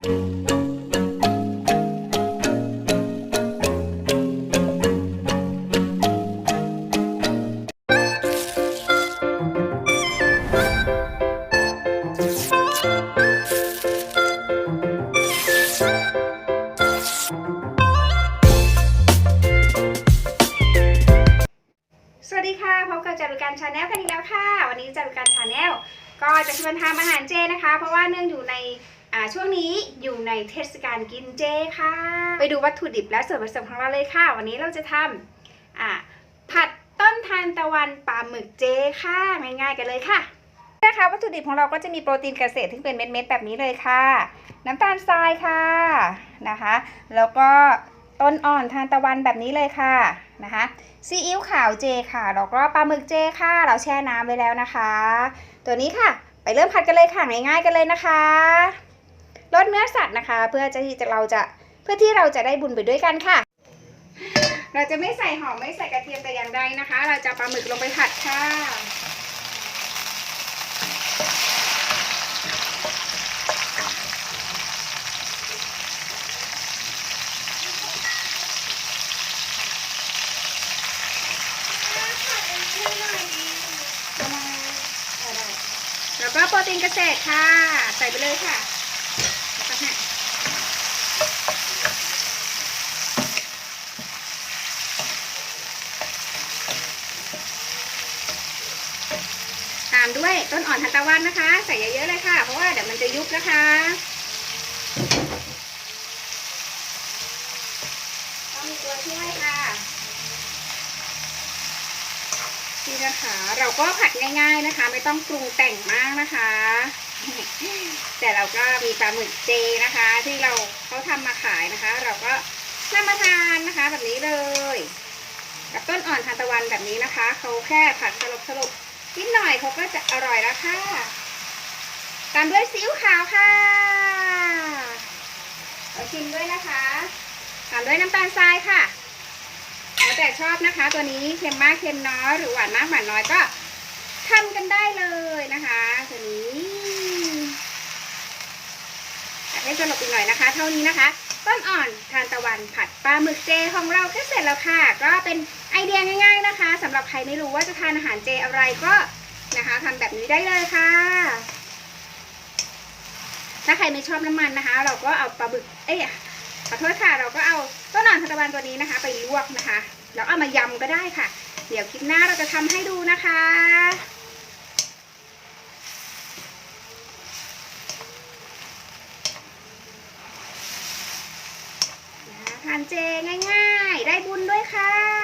สวัสดีค่ะพบกับจารุการชาแนลกันอีกแล้วค่ะ วันนี้จารุการชาแนลก็จะชวนทำอาหารเจนะคะ เพราะว่าเนื่องอยู่ใน ช่วงนี้อยู่ในเทศกาลกินเจค่ะ ไปดูวัตถุดิบและส่วนผสมของเราเลยค่ะ วันนี้เราจะทำผัดต้นทานตะวันปลาหมึกเจค่ะง่ายๆกันเลยค่ะนะคะวัตถุดิบของเราก็จะมีโปรตีนเกษตรที่เป็นเม็ดๆแบบนี้เลยค่ะ น้ำตาลทรายค่ะนะคะ แล้วก็ต้นอ่อนทานตะวันแบบนี้เลยค่ะนะคะซีอิ๊วขาวเจค่ะแล้วก็ปลาหมึกเจค่ะ เราแช่น้ำไว้แล้วนะคะ ตัวนี้ค่ะ ไปเริ่มผัดกันเลยค่ะง่ายๆกันเลยนะคะ ลดเนื้อสัตว์นะคะ เพื่อจะที่จะเราจะเพื่อที่เราจะได้บุญไปด้วยกันค่ะ เราจะไม่ใส่หอมไม่ใส่กระเทียมแต่อย่างใดนะคะ เราจะปลาหมึกลงไปผัดค่ะแล้วก็โปรตีนเกษตรค่ะ ใส่ไปเลยค่ะแล้วก็หั่นตามด้วยต้นอ่อนทานตะวันนะคะ ใส่เยอะๆเลยค่ะ เพราะว่าเดี๋ยวมันจะยุบนะคะ ต้องมีตัวช่วยค่ะนี่นะคะ เราก็ผัดง่าย ๆนะคะ ไม่ต้องปรุงแต่งมากนะคะ แต่เราก็มีปลาหมึกเจนะคะ ที่เราเขาทำมาขายนะคะ เราก็นำมาทานนะคะ แบบนี้เลย กับต้นอ่อนทานตะวันแบบนี้นะคะเขาแค่ผัดสลบสลบๆ นิดหน่อยเขาก็จะอร่อยแล้วค่ะ ตามด้วยซีอิ๊วขาวค่ะเอาชิมด้วยนะคะ ตามด้วยน้ำตาลทรายค่ะ แล้วแต่ชอบนะคะ ตัวนี้เค็มมากเค็มน้อยหรือหวานมากหวานน้อยก็ทำกันได้เลยนะคะตัวนี้ให้สลบอีกหน่อยนะคะ เท่านี้นะคะ ต้นอ่อน ทานตะวันผัดปลาหมึกเจของเราก็เสร็จแล้วค่ะ ก็เป็นไอเดียง่าย ๆนะคะสำหรับใครไม่รู้ว่าจะทานอาหารเจอะไรก็นะคะทำแบบนี้ได้เลยค่ะ ถ้าใครไม่ชอบน้ำมันนะคะ เราก็เอาปลาบึกเอ้ยขอโทษค่ะ เราก็เอาต้นอ่อนทานตะวันตัวนี้นะคะ ไปลวกนะคะ แล้วเอามายำก็ได้ค่ะ เดี๋ยวคลิปหน้าเราจะทำให้ดูนะคะานเจง่าย ๆ ได้บุญด้วยค่ะ